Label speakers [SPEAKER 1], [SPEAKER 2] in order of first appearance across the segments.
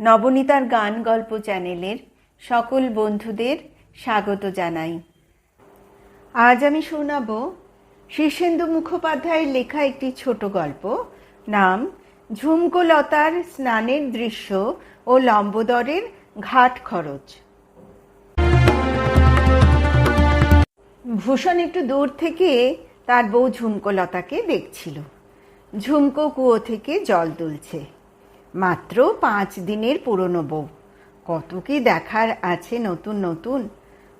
[SPEAKER 1] নবনীতার গান গল্প চ্যানেলের সকল বন্ধুদের স্বাগত জানাই। আজ আমি শোনাব শীর্ষেন্দু মুখোপাধ্যায়ের লেখা একটি ছোট গল্প, নাম ঝুমকোলতার স্নানের দৃশ্য ও লম্বদরের ঘাট খরচ। ভূষণ একটু দূর থেকে তার বউ ঝুমকোলতাকে দেখছিল। ঝুমকো কুয়ো থেকে জল তুলছে। মাত্র পাঁচ দিনের পুরনো বউ। কত কি দেখার আছে নতুন নতুন।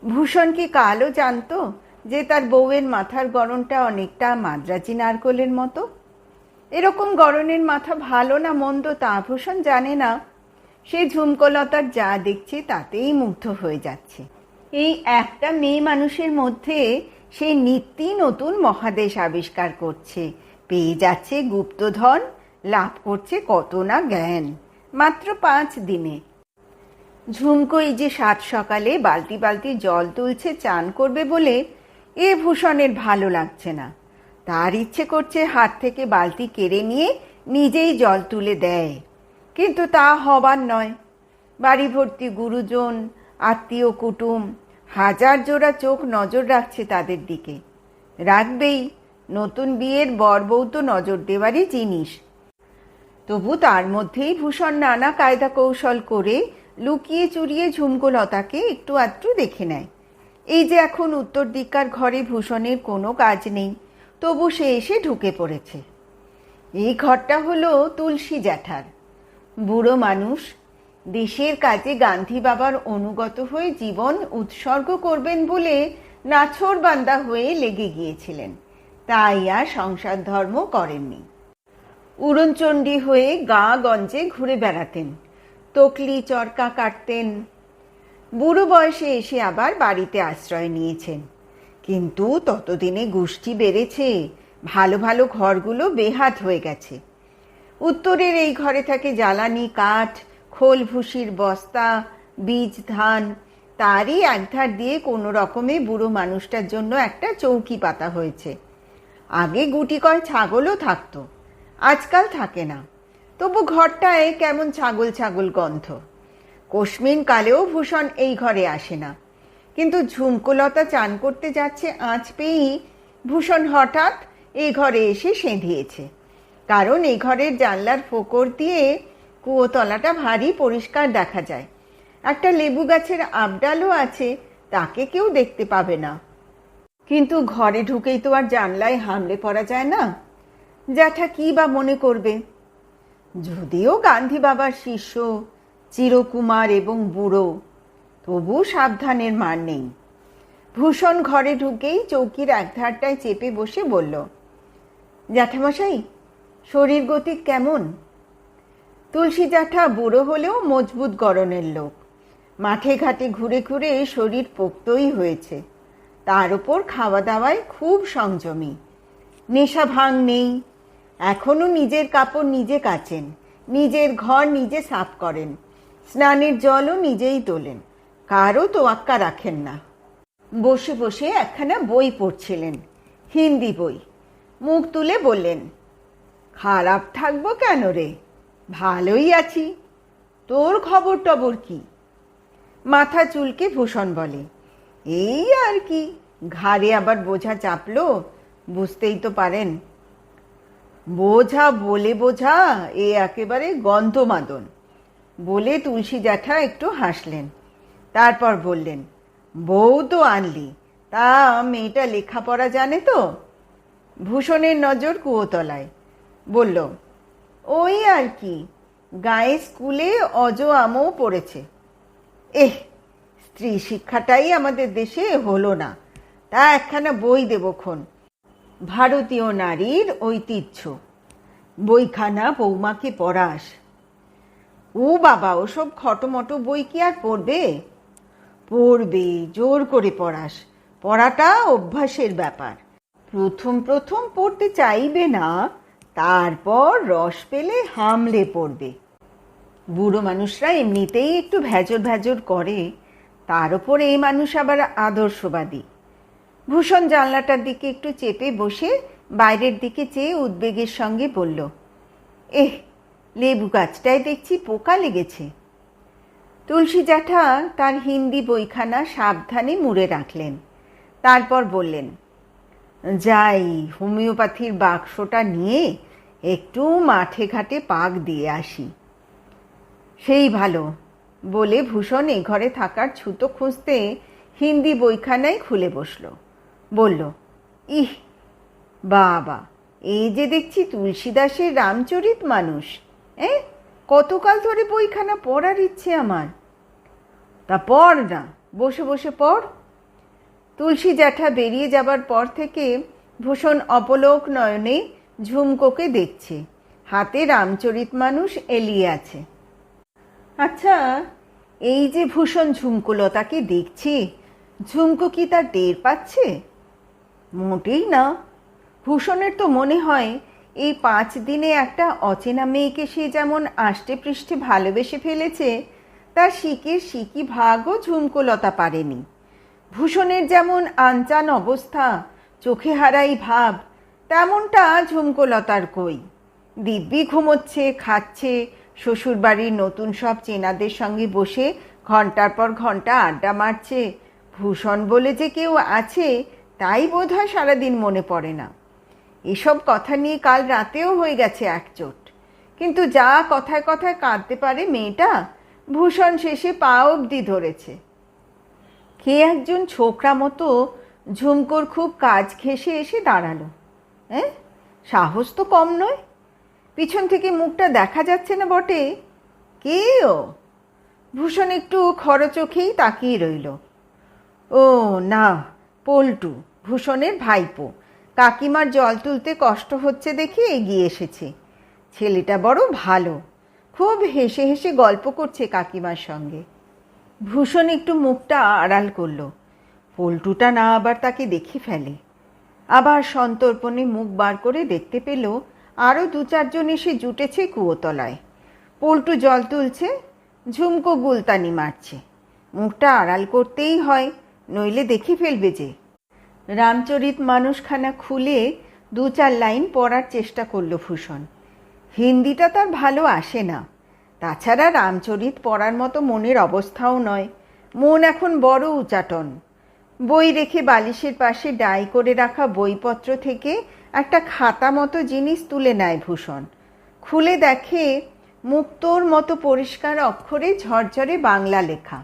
[SPEAKER 1] ভূষণ কি কালও জানতো যে তার বউয়ের মাথার গড়নটা অনেকটা মাদ্রাজি নারকলের মতো? এরকম গড়নের মাথা ভালো না মন্দ তা ভূষণ জানে না। সে ঝুমকলতার যা দেখছে তাতেই মুগ্ধ হয়ে যাচ্ছে। এই একটা মেয়ে মানুষের মধ্যে সে নিত্যই নতুন মহাদেশ আবিষ্কার করছে। পেয়ে যাচ্ছে গুপ্তধন লাভ করছে কত না জ্ঞান। মাত্র পাঁচ দিনে। ঝুমকো এই যে সাত সকালে বালতি বালতি জল তুলছে, চান করবে বলে এ ভূষণের ভালো লাগছে না। তার ইচ্ছে করছে হাত থেকে বালতি কেড়ে নিয়ে নিজেই জল তুলে দেয়। কিন্তু তা হবার নয়। বাড়ি ভর্তি গুরুজন, আত্মীয় কুটুম, হাজার জোড়া চোখ নজর রাখছে তাদের দিকে। রাখবেই, নতুন বিয়ের বর বউ তো নজর দেওয়ারই জিনিস। তবু তার মধ্যেই ভূষণ নানা কায়দা কৌশল করে লুকিয়ে চুরিয়ে ঝুমকোলতাকে একটু আধটু দেখে নেয়। এই যে এখন উত্তর দিককার ঘরে ভূষণের কোনো কাজ নেই, তবু সে এসে ঢুকে পড়েছে। এই ঘরটা হলো তুলসী জ্যাঠার। বুড়ো মানুষ, দেশের কাজে গান্ধী বাবার অনুগত হয়ে জীবন উৎসর্গ করবেন বলে নাছর বান্দা হয়ে লেগে গিয়েছিলেন। তাই আর সংসার ধর্ম করেননি। উড়নচণ্ডী হয়ে গা গঞ্জে ঘুরে বেড়াতেন। তকলি চরকা কাটতেন। বুড়ো বয়সে এসে আবার বাড়িতে আশ্রয় নিয়েছেন। কিন্তু ততদিনে গোষ্ঠী বেড়েছে, ভালো ভালো ঘরগুলো বেহাত হয়ে গেছে। উত্তরের এই ঘরে থাকে জ্বালানি কাঠ খোল ভুসির বস্তা, বীজ, ধান। তারই একধার দিয়ে কোনো রকমে বুড়ো মানুষটার জন্য একটা চৌকি পাতা হয়েছে। আগে গুটি কয় ছাগলও থাকতো। আজকাল থাকে না। তবু ঘরটায় কেমন ছাগল ছাগল গন্ধ। কশ্মিন কালেও ভূষণ এই ঘরে আসে না। কিন্তু ঝুমকোলতা চান করতে যাচ্ছে আঁচ পেয়েই ভূষণ হঠাৎ এই ঘরে এসে সেঁধিয়েছে। কারণ এই ঘরের জানলার ফোকর দিয়ে কুয়োতলাটা ভারী পরিষ্কার দেখা যায়। একটা লেবু গাছের আবডালও আছে, তাকে কেউ দেখতে পাবে না। কিন্তু ঘরে ঢুকেই তো আর জানলায় হামলে পড়া যায় না। জ্যাঠা কি বা মনে করবে? যদিও গান্ধী বাবার শিষ্য, চিরকুমার এবং বুড়ো, তবু সাবধানের মার নেই। ভূষণ ঘরে ঢুকেই চৌকির একধারটায় চেপে বসে বলল, জ্যাঠামশাই, শরীর গতি কেমন? তুলসী জ্যাঠা বুড়ো হলেও মজবুত গরনের লোক। মাঠে ঘাটে ঘুরে ঘুরে শরীর পোক্তই হয়েছে। তার উপর খাওয়া দাওয়ায় খুব সংযমী। নেশা ভাঙ নেই এখনও নিজের কাপড় নিজে কাচেন। নিজের ঘর নিজে সাফ করেন। স্নানের জলও নিজেই তোলেন। কারও তোয়াক্কা রাখেন না। বসে বসে একখানা বই পড়ছিলেন। হিন্দি বই। মুখ তুলে বললেন, খারাপ থাকব কেন রে? ভালোই আছি। তোর খবর টবর কি? মাথা চুলকে ভূষণ বলে, এই আর কি। ঘাড়ে আবার বোঝা চাপলো? বুঝতেই তো পারেন। বোঝা বলে বোঝা, এ একেবারে গন্ধমাদন। বলে তুলসী জ্যাঠা একটু হাসলেন। তারপর বললেন, বউ তো আনলি, তা মেয়েটা লেখাপড়া জানে তো? ভূষণের নজর কুয়োতলায়। বলল, ওই আর কি, গায়ে স্কুলে অজ আমও পড়েছে। এহ, স্ত্রী শিক্ষাটাই আমাদের দেশে হলো না। তা একখানা বই দেবক্ষণ ভারতীয় নারীর ঐতিহ্য। বইখানা, বৌমাকে পড়াস ও বাবা, ওসব খটোমটো বই কি আর পড়বে? পড়বে, জোর করে পড়াস। পড়াটা অভ্যাসের ব্যাপার। প্রথম প্রথম পড়তে চাইবে না, তারপর রস পেলে হামলে পড়বে। বুড়ো মানুষরা এমনিতেই একটু ভেজর ভেজর করে, তার উপর এই মানুষ আবার আদর্শবাদী। ভূষণ জানলাটার দিকে একটু চেপে বসে বাইরের দিকে চেয়ে উদ্বেগের সঙ্গে বলল, এহ, লেবু গাছটায় দেখছি পোকা লেগেছে। তুলসী জ্যাঠা তার হিন্দি বইখানা সাবধানে মুড়ে রাখলেন। তারপর বললেন, যাই, হোমিওপ্যাথির বাক্সটা নিয়ে একটু মাঠে ঘাটে পাক দিয়ে আসি। সেই ভালো বলে ভূষণ এ ঘরে থাকার ছুতো খুঁজতে হিন্দি বইখানাই খুলে বসল। বলল, ইহ, বাবা, এই যে দেখছি তুলসীদাসের রামচরিত মানুষ এ কতকাল ধরে বইখানা পড়ার ইচ্ছে আমার। তা পড় না, বসে বসে পড়। তুলসী জ্যাঠা বেরিয়ে যাবার পর থেকে ভূষণ অপলোক নয়নে ঝুমকোকে দেখছে, হাতে রামচরিত মানুষ এলিয়ে আছে। আচ্ছা এই যে ভূষণ ঝুমকুলতাকে দেখছি, ঝুমকো কি তার টের পাচ্ছে? মোটেই না। ভূষণের তো মনে হয়, এই পাঁচ দিনে একটা অচেনা মেয়েকে সে যেমন আষ্টে পৃষ্ঠে ভালোবেসে ফেলেছে, তার শিকের শিকি ভাগও ঝুমকোলতা পারেনি। ভূষণের যেমন আনচান অবস্থা, চোখে হারাই ভাব, তেমনটা ঝুমকোলতার কই। দিব্যি ঘুমোচ্ছে, খাচ্ছে, শ্বশুরবাড়ির নতুন সব চেনাদের সঙ্গে বসে ঘণ্টার পর ঘণ্টা আড্ডা মারছে। ভূষণ বলে যে কেউ আছে তাই বোধ হয় সারাদিন মনে পড়ে না। এসব কথা নিয়ে কাল রাতেও হয়ে গেছে একচোট কিন্তু যা কথায় কথায় কাঁদতে পারে মেয়েটা, ভূষণ শেষে পা অবধি ধরেছে। কে একজন ছোকরা মতো ঝুমকোর খুব কাজ ঘেসে এসে দাঁড়াল। হ্যাঁ সাহস তো কম নয়। পিছন থেকে মুখটা দেখা যাচ্ছে না বটে। কে ও? ভূষণ একটু খরচোখেই তাকিয়ে রইল। ও, না, পল্টু। ভূষণের ভাইপো। কাকিমার জল তুলতে কষ্ট হচ্ছে দেখে এগিয়ে এসেছে। ছেলেটা বড় ভালো। খুব হেসে হেসে গল্প করছে কাকিমার সঙ্গে। ভূষণ একটু মুখটা আড়াল করল। পল্টুটা না আবার তাকে দেখে ফেলে। আবার সন্তর্পণে মুখ বার করে দেখতে পেল আরও দু চারজন এসে জুটেছে কুয়োতলায়। পল্টু জল তুলছে, ঝুমকো গুলতানি মারছে। মুখটা আড়াল করতেই হয়, নইলে দেখে ফেলবে যে। রামচরিত মানুষখানা খুলে দু চার লাইন পড়ার চেষ্টা করল ভূষণ। হিন্দিটা তার ভালো আসে না। তাছাড়া রামচরিত পড়ার মতো মনের অবস্থাও নয়। মন এখন বড় উচাটন। বই রেখে বালিশের পাশে ডাই করে রাখা বইপত্র থেকে একটা খাতা মতো জিনিস তুলে নেয় ভূষণ। খুলে দেখে মুক্তোর মতো পরিষ্কার অক্ষরে ঝরঝরে বাংলা লেখা।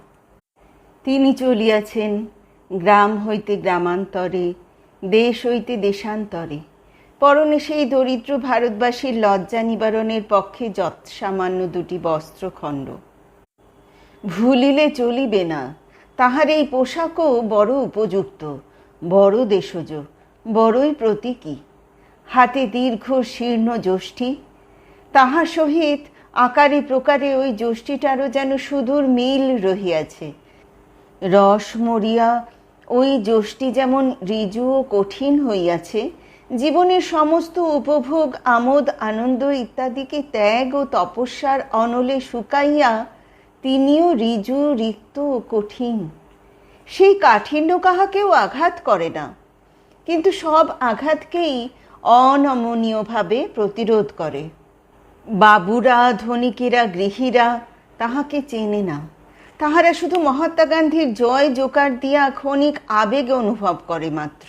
[SPEAKER 1] তিনি চলিয়াছেন গ্রাম হইতে গ্রামান্তরে, দেশ হইতে দেশান্তরে। পরনে সেই দরিদ্র ভারতবাসীর লজ্জা নিবারণের পক্ষে যৎসামান্য দুটি বস্ত্রখণ্ড। ভুলিলে চলিবে না, তাহার এই পোশাকও বড় উপযুক্ত, বড় দেশজ, বড়ই প্রতীকী। হাতে দীর্ঘ শীর্ণ যষ্ঠী তাহার সহিত আকারে প্রকারে ওই যষ্টিটারও যেন সুদূর মিল রহিয়াছে। রস মরিয়া ওই যষ্টি যেমন ঋজু ও কঠিন হইয়াছে, জীবনের সমস্ত উপভোগ, আমোদ, আনন্দ ইত্যাদিকে ত্যাগ ও তপস্যার অনলে শুকাইয়া তিনিও ঋজু রিক্ত ও কঠিন। সেই কাঠিন্য কাহাকেও আঘাত করে না, কিন্তু সব আঘাতকেই অনমনীয়ভাবে প্রতিরোধ করে। বাবুরা, ধনিকেরা, গৃহীরা তাহাকে চেনে না। তাহারা শুধু মহাত্মা গান্ধীর জয় জোকার দিয়া ক্ষণিক আবেগ অনুভব করে মাত্র।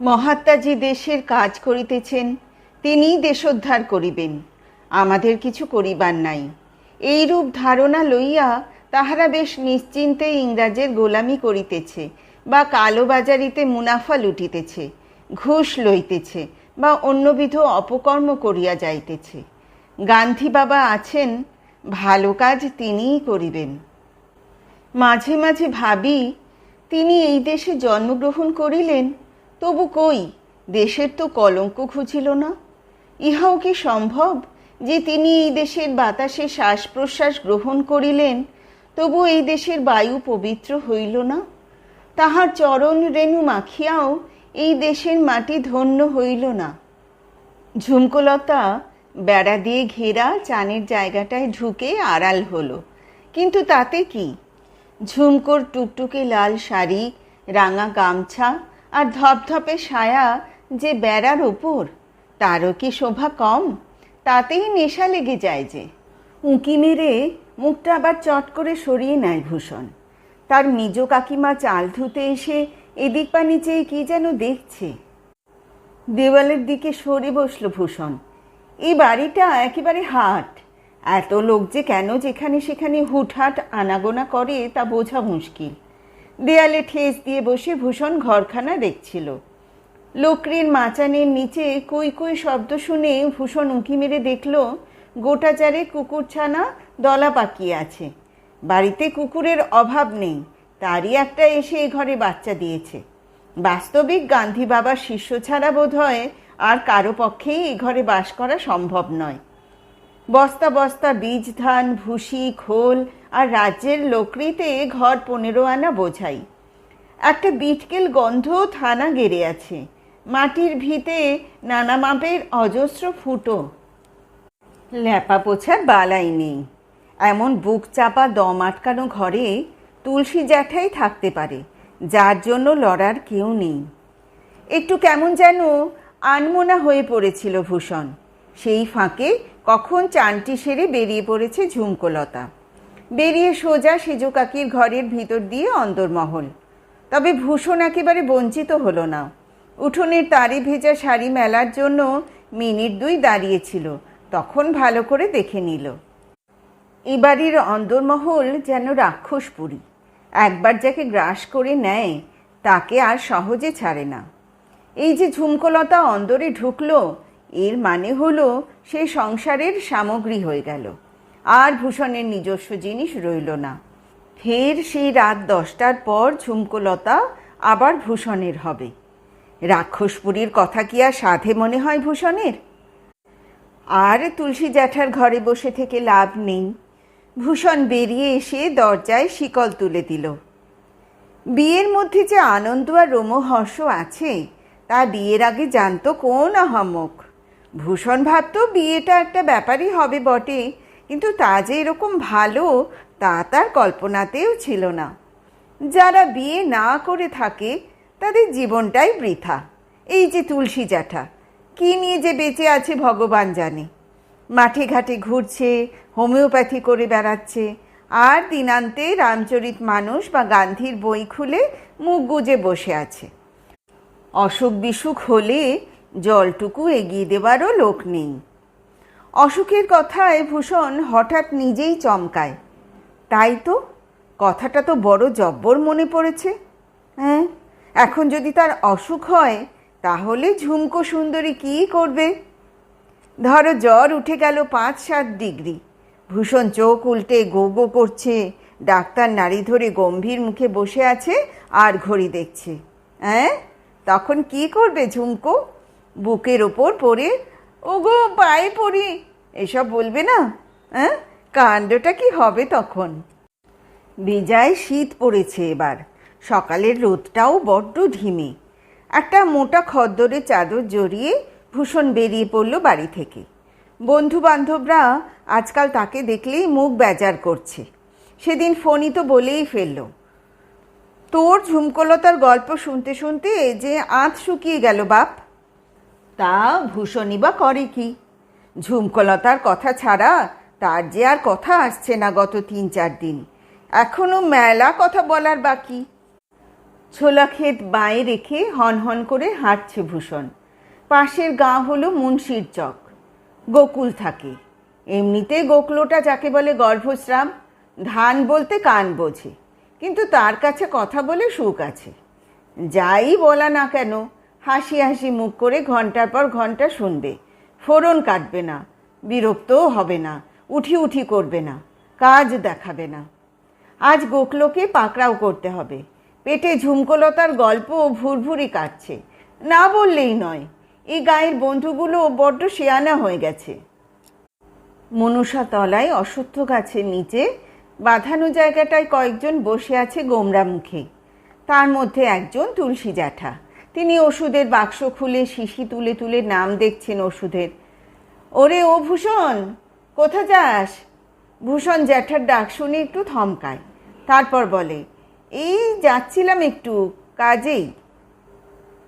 [SPEAKER 1] মহাত্মাজি দেশের কাজ করিতেছেন তিনি দেশোদ্ধার করিবেন, আমাদের কিছু করিবার নাই। এইরূপ ধারণা লইয়া তাহারা বেশ নিশ্চিন্তে ইংরাজের গোলামি করিতেছে বা কালোবাজারিতে মুনাফা লুটিতেছে, ঘুষ লইতেছে বা অন্যবিধ অপকর্ম করিয়া যাইতেছে। গান্ধী বাবা আছেন ভালো কাজ তিনিই করিবেন। মাঝে মাঝে ভাবি, তিনি এই দেশে জন্মগ্রহণ করিলেন, তবু কই, দেশের তো কলঙ্ক খুঁজিল না। ইহাও কি সম্ভব যে তিনি এই দেশের বাতাসে শ্বাস প্রশ্বাস গ্রহণ করিলেন, তবু এই দেশের বায়ু পবিত্র হইল না? তাহার চরণ রেণু মাখিয়াও এই দেশের মাটি ধন্য হইল না। ঝুমকলতা বেড়া দিয়ে ঘেরা চানের জায়গাটায় ঢুকে আড়াল হলো। কিন্তু তাতে কি? ঝুমকোর টুকটুকে লাল শাড়ি, রাঙা গামছা আর ধপধপে সায়া যে বেড়ার ওপর, তারও কি শোভা কম? তাতেই নেশা লেগে যায় যে। উঁকি মেরে মুখটা আবার চট করে সরিয়ে নেয় ভূষণ। তার নিজ কাকিমা চাল ধুতে এসে এদিক পানি চেয়ে কি যেন দেখছে। দেওয়ালের দিকে সরে বসল ভূষণ। এই বাড়িটা একেবারে হাট। এত লোক যে কেন যেখানে সেখানে হুটহাট আনাগোনা করে তা বোঝা মুশকিল। দেয়ালে ঠেস দিয়ে বসে ভূষণ ঘরখানা দেখছিল। লোকরির মাচানের নিচে কই কই শব্দ শুনে ভূষণ উঁকি মেরে দেখল, গোটা চারে কুকুরছানা দলা পাকিয়ে আছে। বাড়িতে কুকুরের অভাব নেই, তারই একটা এসে এ ঘরে বাচ্চা দিয়েছে। বাস্তবিক গান্ধী বাবার শিষ্য ছাড়া বোধ হয় আর কারও পক্ষেই এ ঘরে বাস করা সম্ভব নয়। বস্তা বস্তা বীজ, ধান, ভুসি, খোল আর রাজ্যের লোকরিতে ঘর পনেরো আনা বোঝাই। একটা বিটকেল গন্ধ থানা গেড়ে আছে। মাটির ভিতে নানা মাপের অজস্র ফুটো। ল্যাপা পোছার বালাই নেই। এমন বুক চাপা দম আটকানো ঘরে তুলসী জ্যাঠাই থাকতে পারে, যার জন্য লড়ার কেউ নেই। একটু কেমন যেন আনমোনা হয়ে পড়েছিল ভূষণ। সেই ফাঁকে কখন চানটি সেরে বেরিয়ে পড়েছে ঝুমকোলতা। বেরিয়ে সোজা সেজু কাকির ঘরের ভিতর দিয়ে অন্দরমহল তবে ভূষণ একেবারে বঞ্চিত হলো না। উঠোনের তারে ভেজা শাড়ি মেলার জন্য মিনিট দুই দাঁড়িয়েছিল। তখন ভালো করে দেখে নিল। এ বাড়ির অন্দরমহল যেন রাক্ষসপুরী। একবার যাকে গ্রাস করে নেয়, তাকে আর সহজে ছাড়ে না। এই যে ঝুমকলতা অন্দরে ঢুকলো, এর মানে হলো সে সংসারের সামগ্রী হয়ে গেল। আর ভূষণের নিজস্ব জিনিস রইল না। ফের সেই রাত দশটার পর ঝুমকলতা আবার ভূষণের হবে। রাক্ষসপুরীর কথা কি আর সাধে মনে হয় ভূষণের? আর তুলসী জ্যাঠার ঘরে বসে থেকে লাভ নেই। ভূষণ বেরিয়ে এসে দরজায় শিকল তুলে দিল। বিয়ের মধ্যে যে আনন্দ আর রোমহর্ষ আছে তা বিয়ের আগে জানতো কোন আহামক। ভূষণ ভাবতো বিয়েটা একটা ব্যাপারই হবে বটে, কিন্তু তা যে এরকম ভালো, তা তার কল্পনাতেও ছিল না। যারা বিয়ে না করে থাকে, তাদের জীবনটাই বৃথা। এই যে তুলসী জ্যাঠা, কী নিয়ে যে বেঁচে আছে ভগবান জানে। মাঠে ঘাটে ঘুরছে, হোমিওপ্যাথি করে বেড়াচ্ছে, আর দিনান্তে রামচরিত মানুষ বা গান্ধীর বই খুলে মুখ গুজে বসে আছে। অসুখ বিসুখ হলে জলটুকু এগিয়ে দেওয়ারও লোক নেই। অসুখের কথায় ভূষণ হঠাৎ নিজেই চমকায়। তাই তো, কথাটা তো বড় জব্বর মনে পড়েছে। হ্যাঁ এখন যদি তার অসুখ হয়, তাহলে ঝুমকো সুন্দরী কী করবে? ধরো জ্বর উঠে গেল পাঁচ সাত ডিগ্রি। ভূষণ চোখ উল্টে গো গো করছে, ডাক্তার নাড়ি ধরে গম্ভীর মুখে বসে আছে আর ঘড়ি দেখছে। হ্যাঁ? তখন কি করবে ঝুমকো? বুকের ওপর পড়ে ও গো পায়ে পড়ি। এসব বলবে না হ্যাঁ কাণ্ডটা কি হবে তখন? বেজায় শীত পড়েছে এবার। সকালের রোদটাও বড্ড ঢিমে একটা মোটা খদ্দরে চাদর জড়িয়ে ভূষণ বেরিয়ে পড়ল বাড়ি থেকে। বন্ধু বান্ধবরা আজকাল তাকে দেখলেই মুখ বেজার করছে। সেদিন ফোনই তো বলেই ফেলল। তোর ঝুমকলতার গল্প শুনতে শুনতে যে আঁত শুকিয়ে গেল বাপ। তা ভূষণই বা করে কি? ঝুমকলতার কথা ছাড়া তার যে আর কথা আসছে না গত তিন চার দিন। এখনও মেলা কথা বলার বাকি। ছোলা ক্ষেত বাঁয়ে রেখে হন হন করে হাঁটছে ভূষণ। পাশের গাঁ হলো মুন্সির চক। গোকুল থাকে। এমনিতে গোকলোটা যাকে বলে গর্ভস্রাব ধান বলতে কান বোঝে। কিন্তু তার কাছে কথা বলে সুখ আছে। যাই বলা না কেন, হাসি হাসি মুখ করে ঘণ্টার পর ঘণ্টা শুনবে। ফোরন কাটবে না, বিরক্তও হবে না, উঠি উঠি করবে না, কাজ দেখাবে না। আজ গোকলোকে পাকড়াও করতে হবে। পেটে ঝুমকলতার গল্প ভুরভুরি কাটছে। না বললেই নয়, এই গায়ের বন্ধুগুলো বড্ড শেয়ানা হয়ে গেছে। মনুষা তলায় অশ্বত্থ গাছের নিচে বাঁধানো জায়গাটায় কয়েকজন বসে আছে গোমরা মুখে। তার মধ্যে একজন তুলসী জ্যাঠা। তিনি ওষুধের বাক্স খুলে শিশি তুলে তুলে নাম দেখছেন ওষুধের। ওরে, ও ভূষণ, কোথা যাস? ভূষণ জ্যাঠার ডাক শুনে একটু থমকায়। তারপর বলে, এই, যাচ্ছিলাম একটু, কাজেই।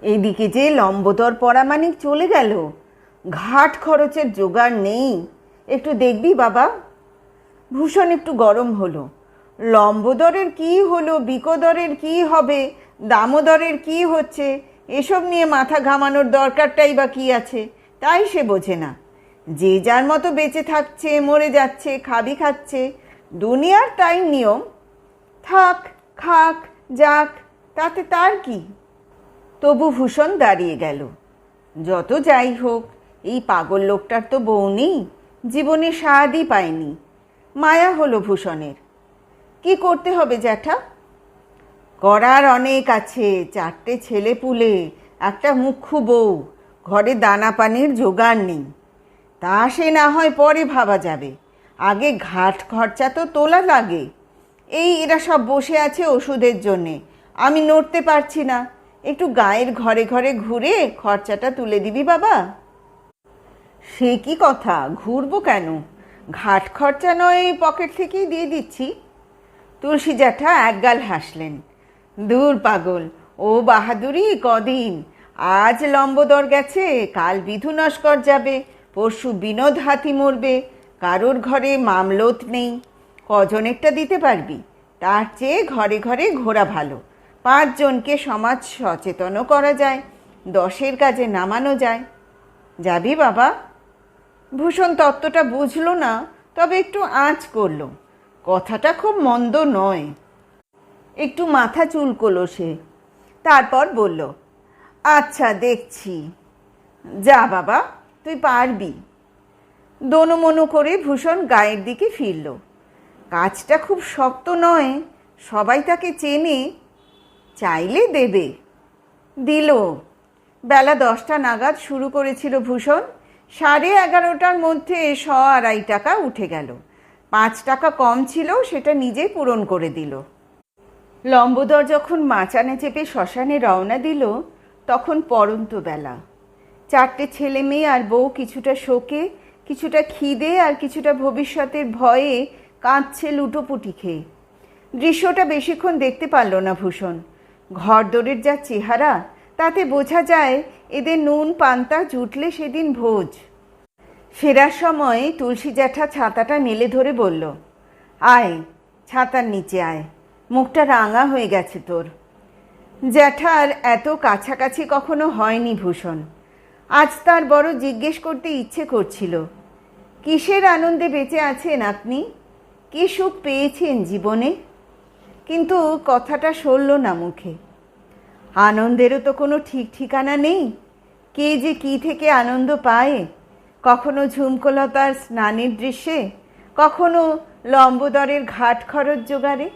[SPEAKER 1] এইদিকে যে লম্বদর পরামানিক চলে গেল। ঘাট খরচের জোগাড় নেই। একটু দেখবি বাবা। ভূষণ একটু গরম হলো। লম্বদরের কি হলো, বিকোদরের কি হবে, দামোদরের কি হচ্ছে, এসব নিয়ে মাথা ঘামানোর দরকারটাই বা কি আছে, তাই সে বোঝে না। যে যার মতো বেঁচে থাকছে, মরে যাচ্ছে, খাবি খাচ্ছে, দুনিয়ার তাই নিয়ম। থাক, খাক, যাক, তাতে তার কি? তবু ভূষণ দাঁড়িয়ে গেল। যত যাই হোক, এই পাগল লোকটার তো বউ নেই, জীবনে স্বাদই পায়নি। মায়া হলো ভূষণের। কি করতে হবে জ্যাঠা? করার অনেক আছে, চারটে ছেলে পুলে, একটা মুখ্য বউ, ঘরে দানা পানির জোগাড় নেই। তা সে না হয় পরে ভাবা যাবে। আগে ঘাট খরচা তো তোলা লাগে। এই এরা সব বসে আছে ওষুধের জন্যে। আমি নড়তে পারছি না। একটু গায়ের ঘরে ঘরে ঘুরে খরচাটা তুলে দিবি বাবা। সে কি কথা? ঘুরবো কেন? ঘাট খরচা নয়, পকেট থেকেই দিয়ে দিচ্ছি। তুলসী জ্যাঠা একগাল হাসলেন। দূর পাগল, ও বাহাদুরি কদিন? আজ লম্বদর গেছে, কাল বিধু নস্কর যাবে, পরশু বিনোদ হাতি মরবে, কারোর ঘরে মামলত নেই। কজনেরটা দিতে পারবি? তার চেয়ে ঘরে ঘরে ঘোরা ভালো। পাঁচজনকে সমাজ সচেতনও করা যায়, দশের কাজে নামানো যায়। যাবি বাবা? ভূষণ তত্ত্বটা বুঝলো না, তবে একটু আঁচ করল। কথাটা খুব মন্দ নয়। একটু মাথা চুলকোলো সে। তারপর বলল আচ্ছা দেখছি। যা বাবা, তুই পারবি। দোনমনো করে ভূষণ গায়ের দিকে ফিরল। কাজটা খুব শক্ত নয়, সবাই তাকে চেনে, চাইলে দেবে। দিল। বেলা দশটা নাগাদ শুরু করেছিল ভূষণ। সাড়ে এগারোটার মধ্যে শ আড়াই টাকা উঠে গেল। পাঁচ টাকা কম ছিল, সেটা নিজেই পূরণ করে দিল। লম্বদর যখন মাচানে চেপে শ্মশানে রওনা দিল, তখন পরন্ত বেলা। চারটে ছেলে মেয়ে আর বউ কিছুটা শোকে, কিছুটা খিদে আর কিছুটা ভবিষ্যতের ভয়ে কাঁদছে লুটোপুটি খেয়ে। দৃশ্যটা বেশিক্ষণ দেখতে পারল না ভূষণ। ঘরদোরের যা চেহারা তাতে বোঝা যায় এদের নুন, পান্তা জুটলে সেদিন ভোজ। ফেরার সময় তুলসী জ্যাঠা ছাতাটা মেলে ধরে বলল, আয়, ছাতার নিচে আয়, মুখটা রাঙা হয়ে গেছে তোর। জ্যাঠার এত কাছাকাছি কখনো হয়নি ভূষণ। আজ তার বড় জিজ্ঞেস করতে ইচ্ছে করছিল, কিসের আনন্দে বেঁচে আছেন আপনি? কি সুখ পেয়েছেন জীবনে? কিন্তু কথাটা সরল না মুখে। আনন্দেরও তো কোনো ঠিক ঠিকানা নেই। কে যে কি থেকে আনন্দ পায়? কখনো ঝুমকলতার স্নানের দৃশ্যে, কখনো লম্বদরের ঘাট খরচ জোগাড়ে।